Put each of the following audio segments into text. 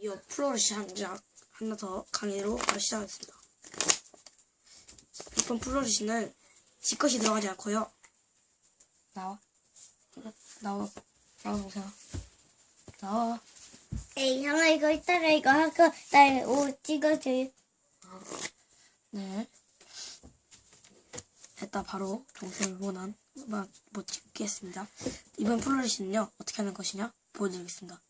이어 플로리시 한 장 하나 더 강의로 바로 시작하겠습니다. 이번 플로리시는 지컷이 들어가지 않고요. 나와. 나와. 나와 보세요. 나와. 에이, 형아 이거 이따가 이거 하고 나옷 찍어줘. 네. 했다 바로 동생을 원한 못 찍겠습니다. 이번 플로리시는요 어떻게 하는 것이냐 보여드리겠습니다.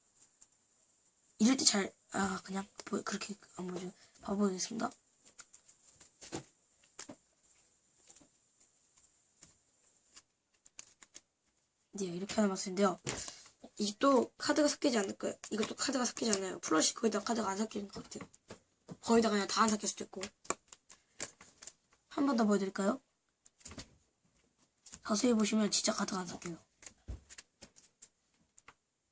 이럴 때 잘 아 그냥 보- 그렇게 안 보여줘 봐보겠습니다. 네 이렇게 하는 맛인데요. 이 또 카드가 섞이지 않을 거예요. 이것도 카드가 섞이지 않아요. 플러시 거의 다 카드가 안 섞이는 것 같아요. 거의 다 그냥 다 안 섞일 수도 있고. 한 번 더 보여드릴까요? 자세히 보시면 진짜 카드가 안 섞여요.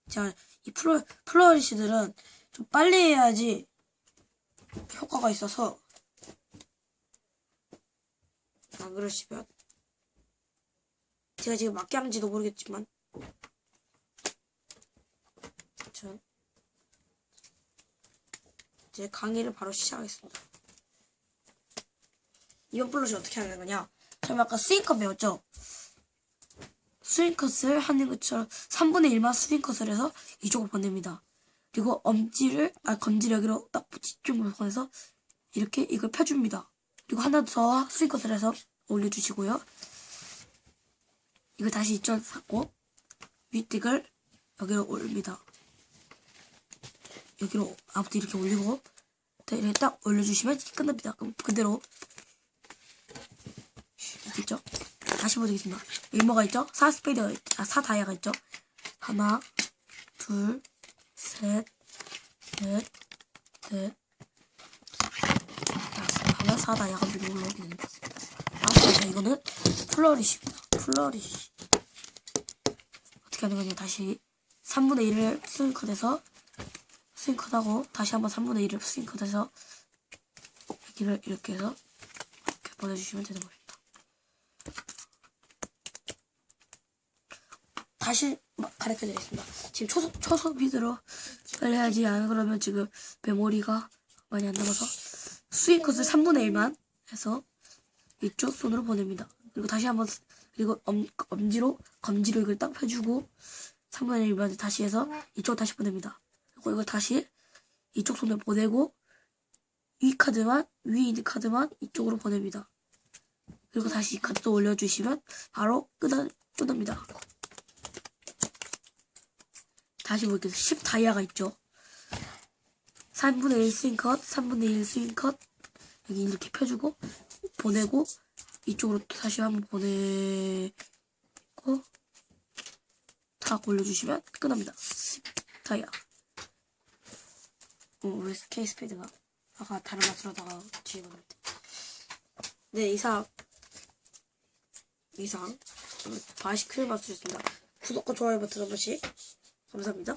자, 이 플로, 플로리시들은 좀 빨리 해야지 효과가 있어서 안 그러시면 제가 지금 맞게 하는지도 모르겠지만 전 이제 강의를 바로 시작하겠습니다. 이번 플롯이 어떻게 하는 거냐? 저희 아까 스윙컷 배웠죠? 스윙컷을 하는 것처럼 3분의 1만 스윙컷을 해서 이쪽으로 보냅니다. 그리고 엄지를, 아, 검지를 여기로 딱 집중을 보내서 이렇게 이걸 펴줍니다. 그리고 하나 더 스윙컷을 해서 올려주시고요. 이걸 다시 이쪽 하고 윗틱을 여기로 올립니다. 여기로 아무튼 이렇게 올리고 이렇게 딱 올려주시면 끝납니다. 그럼 그대로 있죠? 다시 보여드리겠습니다. 여기 뭐가 있죠? 4 스페이드, 아, 4 다이아가 있죠? 하나, 둘, 셋, 넷, 넷, 다섯. 하나, 4 다이아가 위로 됩니다. 아, 이거는 플러리쉬입니다. 플러리쉬. 어떻게 하는 거냐, 다시 3분의 1을 스윙컷해서 스윙컷하고 다시 한번 3분의 1을 스윙컷해서 여기를 이렇게 해서 이렇게 보내주시면 되는 겁니다. 다시 가르쳐 드리겠습니다. 지금 초속, 초속비드로 빨리 해야지. 안 그러면 지금 메모리가 많이 안 남아서 스윙컷을 3분의 1만 해서 이쪽 손으로 보냅니다. 그리고 다시 한번, 그리고 엄, 엄지로, 검지로 이걸 딱 펴주고 3분의 1만 다시 해서 이쪽 다시 보냅니다. 그리고 이걸 다시 이쪽 손으로 보내고 위 카드만, 있는 카드만 이쪽으로 보냅니다. 그리고 다시 이 카드 또 올려주시면 바로 끝납니다. 다시 볼게요. 10 다이아가 있죠. 3분의 1 스윙 컷, 3분의 1 스윙 컷. 여기 이렇게 펴주고, 보내고, 이쪽으로 또 다시 한번 보내고, 탁 올려주시면 끝납니다. 10 다이아. 어, 왜 케이스페이드가 아까 다른 맛으로 다가 뒤에 갔는데. 네, 이상. 이상. 바시클 맛으로습니다 구독과 좋아요 버튼 한 번씩. 감사합니다.